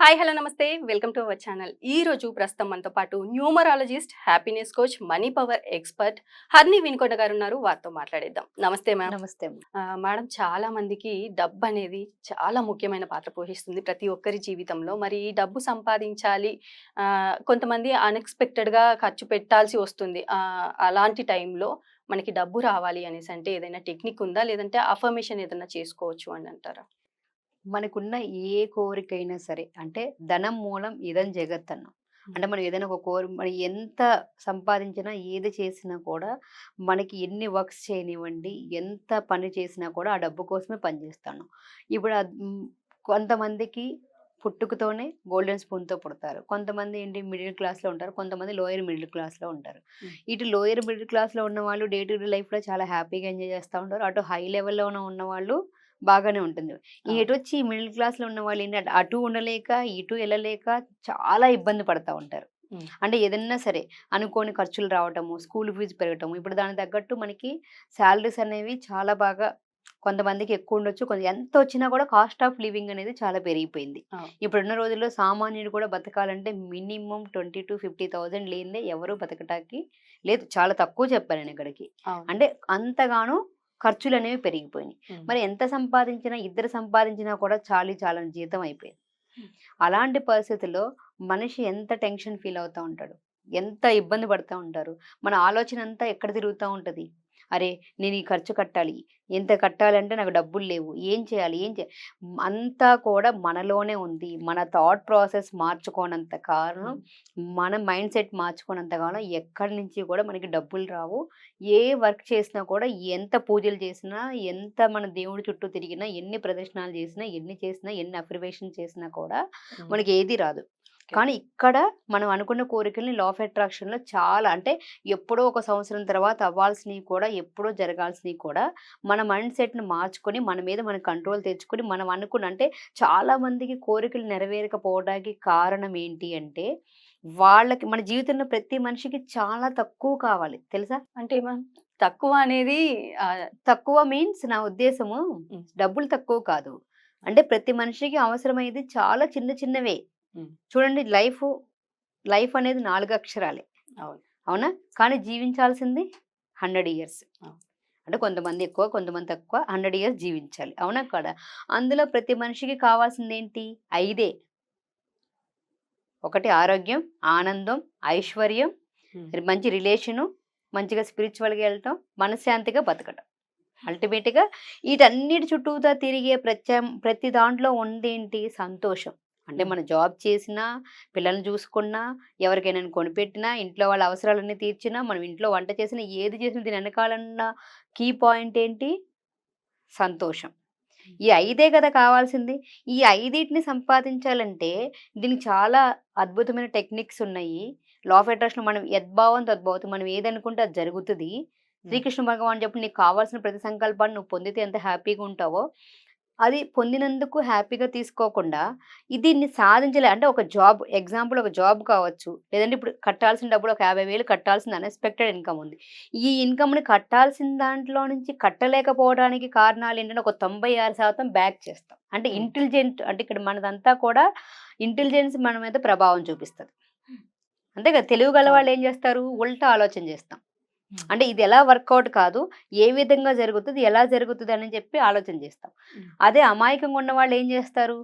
Hi hello నమస్తే. Welcome to our channel. ఈ రోజు ప్రస్తుతం మనతో పాటు numerologist happiness coach money power expert Harni Vinukonda గారు ఉన్నారు. వారితో మాట్లాడేద్దాం. నమస్తే మ్యామ్. నమస్తే. మేడం చాలా మందికి డబ్బు అనేది చాలా ముఖ్యమైన పాత్ర పోషిస్తుంది ప్రతి ఒక్కరి జీవితంలో. మరి ఈ డబ్బు సంపాదించాలి కొంతమంది unexpected గా ఖర్చు పెట్టాల్సి వస్తుంది. అలాంటి టైంలో మనకి డబ్బు రావాలి అనేసి అంటే ఏదైనా టెక్నిక్ ఉందా? లేదంటే అఫర్మేషన్ ఏదైనా చేసుకోవచ్చు అని అంటారా? మనకున్న ఏ కోరికైనా సరే అంటే ధనం మూలం ఇదం జగత్ అన్నాం అంటే మనం ఏదైనా ఒక కోరి మనం ఎంత సంపాదించినా ఏది చేసినా కూడా మనకి ఎన్ని వర్క్స్ చేయనివ్వండి ఎంత పని చేసినా కూడా ఆ డబ్బు కోసమే పనిచేస్తాను ఇప్పుడు కొంతమందికి పుట్టుకతోనే గోల్డెన్ స్పూన్తో పుడతారు. కొంతమంది ఏంటి మిడిల్ క్లాస్లో ఉంటారు కొంతమంది లోయర్ మిడిల్ క్లాస్లో ఉంటారు. ఇటు లోయర్ మిడిల్ క్లాస్లో ఉన్న వాళ్ళు డే టు డే లైఫ్లో చాలా హ్యాపీగా ఎంజాయ్ చేస్తూ ఉంటారు. అటు హై లెవెల్లో ఉన్న వాళ్ళు బాగానే ఉంటుంది. ఎటు వచ్చి మిడిల్ క్లాస్లో ఉన్న వాళ్ళు ఏంటంటే అటు ఉండలేక ఇటు వెళ్ళలేక చాలా ఇబ్బంది పడతా ఉంటారు. అంటే ఏదన్నా సరే అనుకోని ఖర్చులు రావటము స్కూల్ ఫీజు పెరగటము ఇప్పుడు దానికి తగ్గట్టు మనకి శాలరీస్ అనేవి చాలా బాగా కొంతమందికి ఎక్కువ ఉండొచ్చు కొంత ఎంత వచ్చినా కూడా కాస్ట్ ఆఫ్ లివింగ్ అనేది చాలా పెరిగిపోయింది. ఇప్పుడున్న రోజుల్లో సామాన్యుడు కూడా బతకాలంటే minimum twenty to fifty thousand లేనిదే ఎవరు బతకటానికి లేదు చాలా తక్కువ చెప్పాను నేను ఇక్కడికి. అంటే అంతగానో ఖర్చులు అనేవి పెరిగిపోయినాయి. మరి ఎంత సంపాదించినా ఇద్దరు సంపాదించినా కూడా చాలీ చాలని జీతం అయిపోయింది. అలాంటి పరిస్థితుల్లో మనిషి ఎంత టెన్షన్ ఫీల్ అవుతూ ఉంటాడు? ఎంత ఇబ్బంది పడుతూ ఉంటారు? మన ఆలోచన అంతా ఎక్కడ తిరుగుతూ ఉంటుంది? అరే నేను ఈ ఖర్చు కట్టాలి. ఎంత కట్టాలంటే నాకు డబ్బులు లేవు. ఏం చేయాలి? ఏం చేయాలి? అంతా కూడా మనలోనే ఉంది. మన థాట్ ప్రాసెస్ మార్చుకోనంత కారణం మన మైండ్ సెట్ మార్చుకోనంత కాలం ఎక్కడి నుంచి కూడా మనకి డబ్బులు రావు. ఏ వర్క్ చేసినా కూడా ఎంత పూజలు చేసినా ఎంత మన దేవుడి చుట్టూ తిరిగినా ఎన్ని ప్రదర్శనలు చేసినా ఎన్ని చేసినా ఎన్ని అఫర్మేషన్ చేసినా కూడా. మనకి ఏది రాదు. కానీ ఇక్కడ మనం అనుకున్న కోరికల్ని లా ఆఫ్ అట్రాక్షన్లో చాలా అంటే ఎప్పుడో ఒక సంవత్సరం తర్వాత అవ్వాల్సినవి కూడా ఎప్పుడో జరగాల్సినవి కూడా మన మైండ్ సెట్ని మార్చుకొని మన మీద మన కంట్రోల్ తెచ్చుకొని మనం అనుకున్న అంటే చాలా మందికి కోరికలు నెరవేరకపోవడానికి కారణం ఏంటి అంటే వాళ్ళకి మన జీవితంలో ప్రతి మనిషికి చాలా తక్కువ కావాలి. తెలుసా? అంటే తక్కువ అనేది తక్కువ మీన్స్ నా ఉద్దేశము. డబ్బులు తక్కువ కాదు. అంటే ప్రతి మనిషికి అవసరమైంది చాలా చిన్న చిన్నవే. చూడండి లైఫ్ లైఫ్ అనేది నాలుగు అక్షరాలే. అవును. కానీ జీవించాల్సింది హండ్రెడ్ ఇయర్స్. అంటే కొంతమంది ఎక్కువ కొంతమంది తక్కువ హండ్రెడ్ ఇయర్స్ జీవించాలి. అవునా కదా? అందులో ప్రతి మనిషికి కావాల్సింది ఏంటి ఐదే. ఒకటి ఆరోగ్యం ఆనందం ఐశ్వర్యం. మంచి రిలేషను మంచిగా స్పిరిచువల్గా వెళ్ళటం మనశ్శాంతిగా బతకటం. అల్టిమేట్గా వీటన్నిటి చుట్టూతా తిరిగే ప్రత్యా ప్రతి దాంట్లో ఉందేంటి సంతోషం. అంటే. మన జాబ్ చేసినా పిల్లల్ని చూసుకున్నా ఎవరికైనా కొనిపెట్టినా ఇంట్లో వాళ్ళ అవసరాలన్నీ తీర్చినా మనం ఇంట్లో వంట చేసినా ఏది చేసినా దీని వెనకాలన్న కీ పాయింట్ ఏంటి? సంతోషం. ఈ ఐదే కదా కావాల్సింది. ఈ ఐదింటిని సంపాదించాలంటే దీనికి చాలా అద్భుతమైన టెక్నిక్స్ ఉన్నాయి. లా ఆఫ్ అట్రాక్షన్ మనం యద్భావం తద్భావం మనం ఏదనుకుంటే అది జరుగుతుంది. శ్రీకృష్ణ భగవాన్ చెప్పి నీకు కావాల్సిన ప్రతి సంకల్పాన్ని నువ్వు పొందితే ఎంత హ్యాపీగా ఉంటావో అది పొందినందుకు హ్యాపీగా తీసుకోకుండా ఇది దీన్ని సాధించలే. అంటే ఒక జాబ్ ఎగ్జాంపుల్ ఒక జాబ్ కావచ్చు. లేదంటే ఇప్పుడు కట్టాల్సిన డబ్బులు ఒక యాభై వేలు కట్టాల్సిన అన్ఎక్స్పెక్టెడ్ ఇన్కమ్ ఉంది. ఈ ఇన్కమ్ని కట్టాల్సిన దాంట్లో నుంచి కట్టలేకపోవడానికి కారణాలు ఏంటంటే ఒక తొంభై ఆరు శాతం బ్యాక్ చేస్తాం. అంటే Hmm. ఇంటెలిజెంట్ అంటే ఇక్కడ మనదంతా కూడా ఇంటెలిజెన్స్ మన మీద ప్రభావం చూపిస్తుంది. అంతే కదా తెలుగు గల వాళ్ళు ఏం చేస్తారు? ఉల్టా ఆలోచన చేస్తాం. అంటే ఇది ఎలా వర్కౌట్ కాదు ఏ విధంగా జరుగుతుంది ఎలా జరుగుతుంది అని చెప్పి ఆలోచన చేస్తాం. అదే అమాయకంగా ఉన్న వాళ్ళు ఏం చేస్తారు?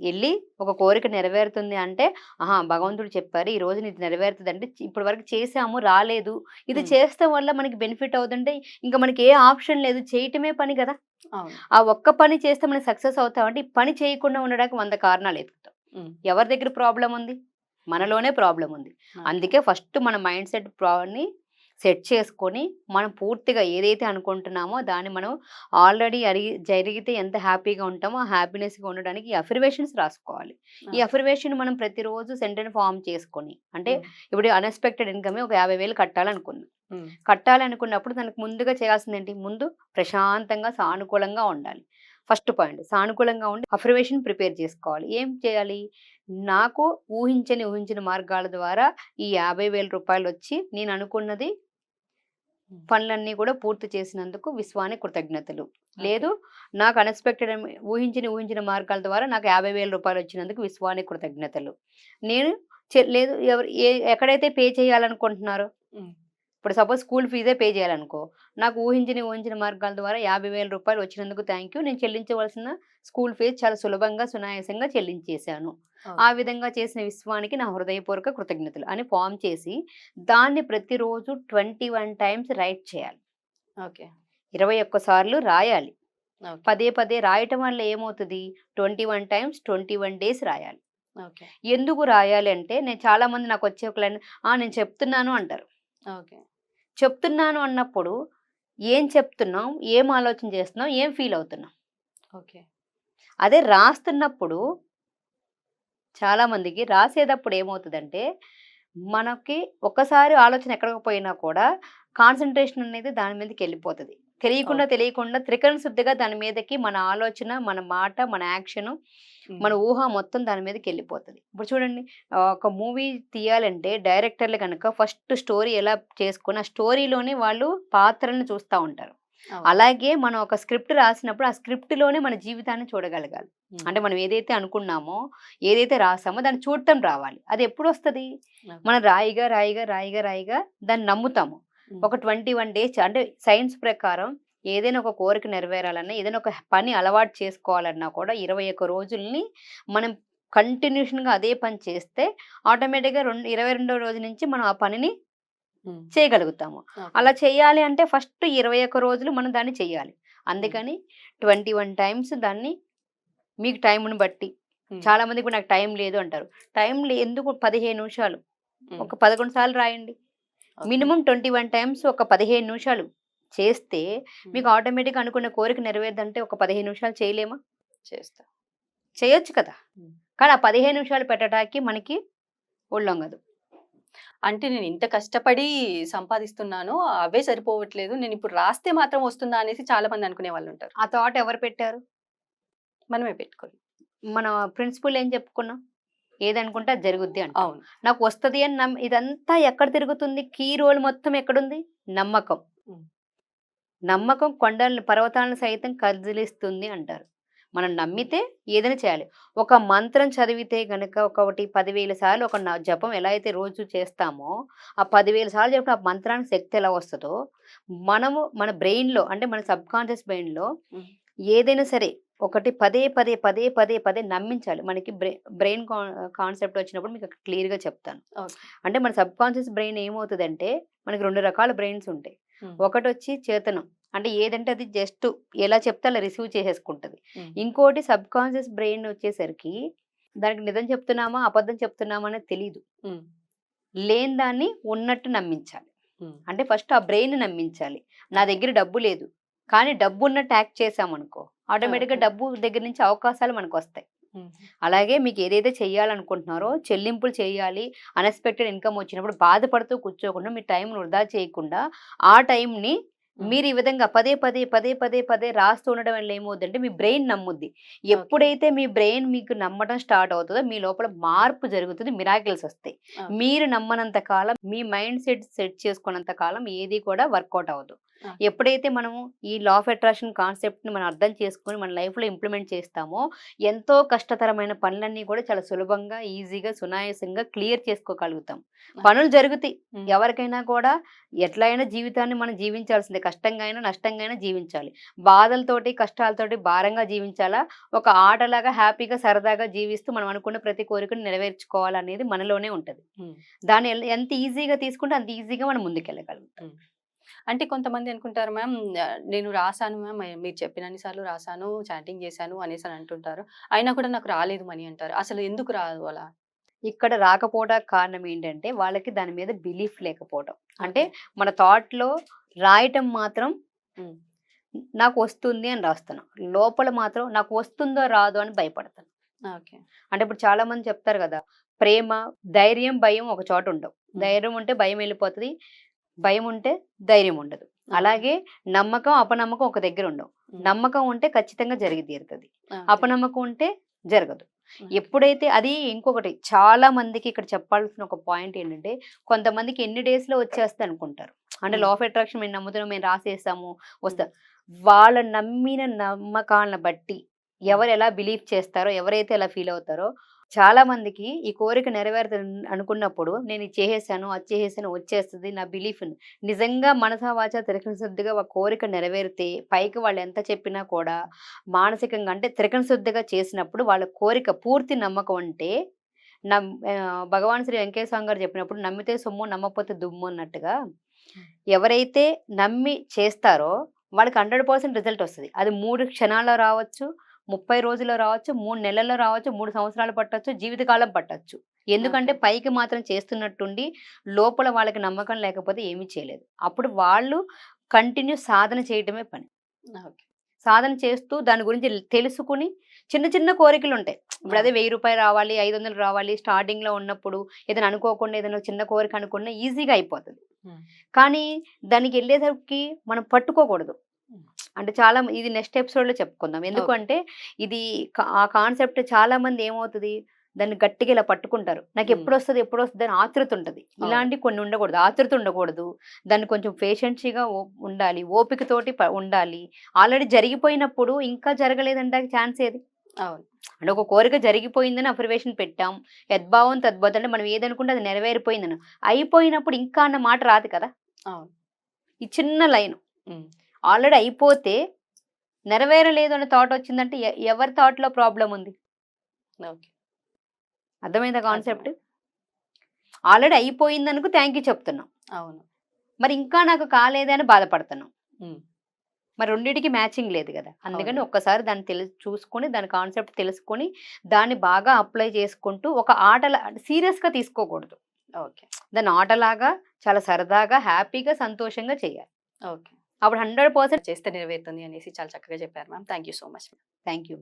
వెళ్ళి ఒక కోరిక నెరవేరుతుంది అంటే ఆహా! భగవంతుడు చెప్పారు ఈ రోజు నీది నెరవేరుతుంది అంటే ఇప్పటి వరకు చేసాము రాలేదు. ఇది. చేస్తాం వల్ల మనకి బెనిఫిట్ అవుతుంటే ఇంకా మనకి ఏ ఆప్షన్ లేదు చేయటమే పని కదా! ఆ ఒక్క పని చేస్తే మనం సక్సెస్ అవుతామంటే ఈ పని చేయకుండా ఉండడానికి వంద కారణాలు ఉమ్. ఎవరి దగ్గర ప్రాబ్లం ఉంది మనలోనే ప్రాబ్లం ఉంది అందుకే ఫస్ట్ మన మైండ్ సెట్ని సెట్ చేసుకొని మనం పూర్తిగా ఏదైతే అనుకుంటున్నామో దాన్ని మనం ఆల్రెడీ అడిగి జరిగితే ఎంత హ్యాపీగా ఉంటామో ఆ హ్యాపీనెస్గా ఉండడానికి ఈ అఫర్మేషన్స్ రాసుకోవాలి ఈ ఆ. అఫర్మేషన్ మనం ప్రతిరోజు సెంటెన్ ఫామ్ చేసుకొని అంటే. ఇప్పుడు అన్ఎక్స్పెక్టెడ్ ఇన్కమ్ ఒక యాభై వేలు కట్టాలనుకుందాం ఉమ్. కట్టాలనుకున్నప్పుడు దానికి ముందుగా చేయాల్సింది ఏంటి ముందు ప్రశాంతంగా సానుకూలంగా ఉండాలి ఫస్ట్ పాయింట్ సానుకూలంగా ఉండి అఫర్మేషన్ ప్రిపేర్ చేసుకోవాలి ఏం చేయాలి నాకు ఊహించని ఊహించిన మార్గాల ద్వారా ఈ యాభై వేల రూపాయలు వచ్చి నేను అనుకున్నది పనులన్నీ కూడా పూర్తి చేసినందుకు విశ్వానికి కృతజ్ఞతలు. లేదు నాకు అన్ఎక్స్పెక్టెడ్ ఊహించిన ఊహించిన మార్గాల ద్వారా నాకు యాభై వేల రూపాయలు వచ్చినందుకు విశ్వానికి కృతజ్ఞతలు. నేను లేదు ఎవరు ఏ ఎక్కడైతే పే చేయాలనుకుంటున్నారో. ఇప్పుడు సపోజ్ స్కూల్ ఫీజే పే చేయాలనుకో నాకు ఊహించిన ఊహించిన మార్గాల ద్వారా యాభై వేల రూపాయలు వచ్చినందుకు థ్యాంక్ యూ నేను చెల్లించవలసిన స్కూల్ ఫీజు చాలా సులభంగా సునాయాసంగా చెల్లించేశాను. ఆ విధంగా చేసిన విశ్వానికి నా హృదయపూర్వక కృతజ్ఞతలు అని ఫామ్ చేసి దాన్ని ప్రతిరోజు ట్వంటీ వన్ టైమ్స్ రైట్ చేయాలి. ఓకే. ఇరవై ఒక్క సార్లు రాయాలి. పదే పదే రాయటం వల్ల ఏమవుతుంది? Twenty one times twenty one days రాయాలి. ఓకే. ఎందుకు రాయాలి అంటే నేను చాలా మంది నాకు వచ్చే ఒక లైన్ "ఆ, నేను చెప్తున్నాను అంటారు. ఓకే. చెప్తున్నాను అన్నప్పుడు ఏం చెప్తున్నాం? ఏం ఆలోచన చేస్తున్నాం? ఏం ఫీల్ అవుతున్నాం? ఓకే. అదే రాస్తున్నప్పుడు చాలా మందికి రాసేటప్పుడు ఏమవుతుందంటే మనకి ఒక్కసారి ఆలోచన ఎక్కడికి పోయినా కూడా కాన్సన్ట్రేషన్ అనేది దాని మీదకి వెళ్ళిపోతుంది. తెలియకుండా తెలియకుండా త్రికరణ శుద్ధిగా దాని మీదకి మన ఆలోచన మన మాట మన యాక్షన్. మన ఊహ మొత్తం దాని మీదకి వెళ్ళిపోతుంది ఇప్పుడు చూడండి ఒక మూవీ తీయాలంటే డైరెక్టర్లు కనుక ఫస్ట్ స్టోరీ ఎలా చేసుకుని ఆ స్టోరీలోనే వాళ్ళు పాత్రలను చూస్తూ ఉంటారు. అలాగే మనం ఒక స్క్రిప్ట్ రాసినప్పుడు ఆ స్క్రిప్ట్లోనే మన జీవితాన్ని చూడగలగాలి. అంటే మనం ఏదైతే అనుకున్నామో ఏదైతే రాసామో దాన్ని చూడటం రావాలి అది ఎప్పుడు వస్తుంది. మనం రాయిగా రాయిగా రాయిగా రాయిగా దాన్ని నమ్ముతాము. ఒక ట్వంటీ వన్ డేస్ అంటే సైన్స్ ప్రకారం ఏదైనా ఒక కోరిక నెరవేరాలన్నా ఏదైనా ఒక పని అలవాటు చేసుకోవాలన్నా కూడా ఇరవై ఒక్క రోజుల్ని మనం కంటిన్యూషన్గా అదే పని చేస్తే ఆటోమేటిక్గా రెండు ఇరవై రెండో రోజు నుంచి మనం ఆ పనిని. చేయగలుగుతాము. అలా చేయాలి అంటే ఫస్ట్ ఇరవై ఒక్క రోజులు మనం దాన్ని చేయాలి అందుకని ట్వంటీ వన్ టైమ్స్ దాన్ని మీకు టైంను బట్టి. చాలా మంది ఇప్పుడు నాకు టైం లేదు అంటారు టైం ఎందుకు పదిహేను నిమిషాలు. ఒక పదకొండు సార్లు రాయండి. మినిమం ట్వంటీ వన్ టైమ్స్ ఒక పదిహేను నిమిషాలు చేస్తే. మీకు ఆటోమేటిక్గా అనుకున్న కోరిక నెరవేరదంటే ఒక పదిహేను నిమిషాలు చేయలేమా? చేస్తా. చేయొచ్చు కదా. కానీ ఆ పదిహేను నిమిషాలు పెట్టడానికి మనకి ఒళ్ళొంగదు అంటే నేను ఇంత కష్టపడి సంపాదిస్తున్నాను అవే సరిపోవట్లేదు. నేను ఇప్పుడు రాస్తే మాత్రం వస్తుందా అనేసి చాలా మంది అనుకునే వాళ్ళు ఉంటారు. ఆ థాట్ ఎవరు పెట్టారు? మనమే పెట్టుకోవాలి. మన ప్రిన్సిపల్ ఏం చెప్పుకున్నాం? ఏదనుకుంటే అది జరుగుద్ది అంట. అవును. నాకు వస్తది అని నమ్మ ఇదంతా ఎక్కడ తిరుగుతుంది? కీ రోల్ మొత్తం ఎక్కడుంది? నమ్మకం. నమ్మకం కొండలను పర్వతాలను సైతం కదిలిస్తుంది అంటారు. మనం నమ్మితే ఏదైనా చేయాలి. ఒక మంత్రం చదివితే గనుక ఒకటి పదివేల సార్లు ఒక జపం ఎలా అయితే రోజు చేస్తామో ఆ పదివేల సార్లు చెప్పిన ఆ మంత్రానికి శక్తి ఎలా వస్తుందో మనము మన బ్రెయిన్లో అంటే మన సబ్ కాన్షియస్ బ్రెయిన్లో. ఏదైనా సరే ఒకటి పదే పదే పదే పదే పదే నమ్మించాలి మనకి బ్రెయిన్ కాన్సెప్ట్ వచ్చినప్పుడు మీకు క్లియర్గా చెప్తాను. అంటే మన సబ్ కాన్షియస్ బ్రెయిన్ ఏమవుతుందంటే మనకి రెండు రకాల బ్రెయిన్స్ ఉంటాయి. ఒకటి వచ్చి చేతనం అంటే ఏదంటే అది జస్ట్ ఎలా చెప్తే అలా రిసీవ్ చేసేసుకుంటుంది. ఇంకోటి సబ్ కాన్షియస్ బ్రెయిన్ వచ్చేసరికి దానికి నిజం చెప్తున్నామా అబద్ధం చెప్తున్నామా అనేది తెలియదు. లేని దాన్ని ఉన్నట్టు నమ్మించాలి. అంటే ఫస్ట్ ఆ బ్రెయిన్ నమ్మించాలి నా దగ్గర డబ్బు లేదు కానీ డబ్బు ఉన్నట్టు యాక్ట్ చేసామనుకో ఆటోమేటిక్గా. డబ్బు దగ్గర నుంచి అవకాశాలు మనకు వస్తాయి. అలాగే మీకు ఏదైతే చేయాలనుకుంటున్నారో చెల్లింపులు చేయాలి అన్ఎక్స్పెక్టెడ్ ఇన్కమ్ వచ్చినప్పుడు బాధపడుతూ కూర్చోకుండా మీ టైం వృధా చేయకుండా ఆ టైంని. మీరు ఈ విధంగా పదే పదే పదే పదే పదే రాస్తూ ఉండడం వల్ల ఏమవుతుందంటే మీ బ్రెయిన్ నమ్ముద్ది ఎప్పుడైతే మీ బ్రెయిన్ మీకు నమ్మడం స్టార్ట్ అవుతుందో మీ లోపల మార్పు జరుగుతుంది మిరాకిల్స్ వస్తాయి. మీరు నమ్మనంత కాలం మీ మైండ్ సెట్ సెట్ చేసుకున్నంత కాలం ఏది కూడా వర్కౌట్ అవ్వదు. ఎప్పుడైతే మనము ఈ లా ఆఫ్ అట్రాక్షన్ కాన్సెప్ట్ని మనం అర్థం చేసుకుని మన లైఫ్లో ఇంప్లిమెంట్ చేస్తామో ఎంతో కష్టతరమైన పనులన్నీ కూడా చాలా సులభంగా ఈజీగా సునాయాసంగా క్లియర్ చేసుకోగలుగుతాం. పనులు జరుగుతాయి. ఎవరికైనా కూడా ఎట్లయినా జీవితాన్ని మనం జీవించాల్సిందే. కష్టంగా అయినా నష్టంగా అయినా జీవించాలి. బాధలతోటి కష్టాలతోటి భారంగా జీవించాలా? ఒక ఆటలాగా హ్యాపీగా సరదాగా జీవిస్తూ మనం అనుకున్న ప్రతి కోరికను నెరవేర్చుకోవాలనేది మనలోనే ఉంటుంది. దాన్ని ఎంత ఈజీగా తీసుకుంటే అంత ఈజీగా మనం ముందుకెళ్ళగలుగుతాం. అంటే కొంతమంది అనుకుంటారు మ్యామ్ నేను రాశాను మ్యామ్ మీరు చెప్పినన్ని సార్లు రాశాను చాటింగ్ చేశాను అనేసి అని అంటుంటారు. అయినా కూడా నాకు రాలేదు మనీ అంటారు. అసలు ఎందుకు రాదు అలా? ఇక్కడ రాకపోవడానికి కారణం ఏంటంటే వాళ్ళకి దాని మీద బిలీఫ్ లేకపోవడం అంటే మన థాట్లో రాయటం మాత్రం. నాకు వస్తుంది అని రాస్తాను. లోపల మాత్రం నాకు వస్తుందో రాదో అని భయపడతాను. ఓకే. అంటే ఇప్పుడు చాలా మంది చెప్తారు కదా ప్రేమ ధైర్యం భయం ఒక చోట ఉండవు. ధైర్యం ఉంటే భయం వెళ్ళిపోతుంది. భయం ఉంటే ధైర్యం ఉండదు అలాగే నమ్మకం అపనమ్మకం ఒక దగ్గర ఉండవు నమ్మకం ఉంటే ఖచ్చితంగా జరిగి తీరుతుంది. అపనమ్మకం ఉంటే జరగదు. ఎప్పుడైతే అది ఇంకొకటి చాలా మందికి ఇక్కడ చెప్పాల్సిన ఒక పాయింట్ ఏంటంటే కొంతమందికి ఎన్ని డేస్లో వచ్చేస్తే అనుకుంటారు. అంటే. లా ఆఫ్ అట్రాక్షన్ మేము నమ్ముతున్నాం మేము రాసేస్తాము వస్తా. వాళ్ళ నమ్మిన నమ్మకాలను బట్టి ఎవరు ఎలా బిలీవ్ చేస్తారో ఎవరైతే ఎలా ఫీల్ అవుతారో చాలా మందికి ఈ కోరిక నెరవేరుతుంది అనుకున్నప్పుడు నేను చేసేసాను అది చేసేసాను వచ్చేస్తుంది నా బిలీఫ్ నిజంగా మనసా వాచ త్రికరణ శుద్ధిగా ఒక కోరిక నెరవేరితే పైకి వాళ్ళు ఎంత చెప్పినా కూడా మానసికంగా అంటే త్రికరణ శుద్ధిగా చేసినప్పుడు వాళ్ళ కోరిక పూర్తి నమ్మకం అంటే నమ్ భగవాన్ శ్రీ వెంకటేశ్వర గారు చెప్పినప్పుడు నమ్మితే సొమ్ము నమ్మకపోతే దుమ్ము అన్నట్టుగా ఎవరైతే నమ్మి చేస్తారో వాళ్ళకి హండ్రెడ్ పర్సెంట్ రిజల్ట్ వస్తుంది. అది మూడు క్షణాల్లో రావచ్చు ముప్పై రోజుల్లో రావచ్చు మూడు నెలల్లో రావచ్చు మూడు సంవత్సరాలు పట్టొచ్చు జీవితకాలం పట్టొచ్చు ఎందుకంటే. పైకి మాత్రం చేస్తున్నట్టుండి లోపల వాళ్ళకి నమ్మకం లేకపోతే ఏమీ చేయలేదు అప్పుడు వాళ్ళు కంటిన్యూ సాధన చేయటమే పని సాధన చేస్తూ దాని గురించి తెలుసుకుని చిన్న చిన్న కోరికలు ఉంటాయి ఇప్పుడు అదే. వెయ్యి రూపాయలు రావాలి ఐదు వందలు రావాలి స్టార్టింగ్లో ఉన్నప్పుడు ఏదైనా అనుకోకుండా ఏదైనా చిన్న కోరిక అనుకున్నా ఈజీగా అయిపోతుంది. కానీ దానికి వెళ్ళేసరికి మనం పట్టుకోకూడదు. అంటే చాలా ఇది నెక్స్ట్ ఎపిసోడ్లో చెప్పుకుందాం ఎందుకంటే ఇది ఆ కాన్సెప్ట్ చాలా మంది ఏమవుతుంది? దాన్ని గట్టిగా ఇలా పట్టుకుంటారు. నాకు. ఎప్పుడు వస్తుంది ఎప్పుడు వస్తుంది అని ఆతృత ఉంటుంది. ఇలాంటి కొన్ని ఉండకూడదు. ఆతృత ఉండకూడదు. దాన్ని కొంచెం పేషెన్సీగా ఉండాలి. ఓపికతోటి ఉండాలి. ఆల్రెడీ జరిగిపోయినప్పుడు ఇంకా జరగలేదంటే ఛాన్స్ ఏది? అవును. అంటే ఒక కోరిక జరిగిపోయిందని అఫర్వేషన్ పెట్టాం. యద్భావం తద్భుతం అంటే మనం ఏదనుకుంటే అది నెరవేరిపోయిందని. అయిపోయినప్పుడు ఇంకా అన్న మాట రాదు కదా? అవును. ఈ చిన్న లైన్. ఆల్రెడీ అయిపోతే నెరవేరలేదు అనే థాట్ వచ్చిందంటే ఎవరి thought లో ప్రాబ్లం ఉంది? ఓకే. అర్థమైందా కాన్సెప్ట్ ఆల్రెడీ అయిపోయింది అనుకో థ్యాంక్ యూ చెప్తున్నాం. అవును. మరి ఇంకా నాకు కాలేదే అని బాధపడుతున్నాం. మరి రెండింటికి మ్యాచింగ్ లేదు కదా. అందుకని. ఒక్కసారి దాన్ని తెలు చూసుకొని దాని కాన్సెప్ట్ తెలుసుకొని దాన్ని బాగా అప్లై చేసుకుంటూ ఒక ఆటల సీరియస్గా తీసుకోకూడదు. ఓకే. దాన్ని ఆటలాగా చాలా సరదాగా హ్యాపీగా సంతోషంగా చేయాలి. ఓకే. అప్పుడు హండ్రెడ్ పర్సెంట్ చేస్తే నెరవేరుతుంది అనేసి చాలా చక్కగా చెప్పారు ma'am. Thank you so much thank you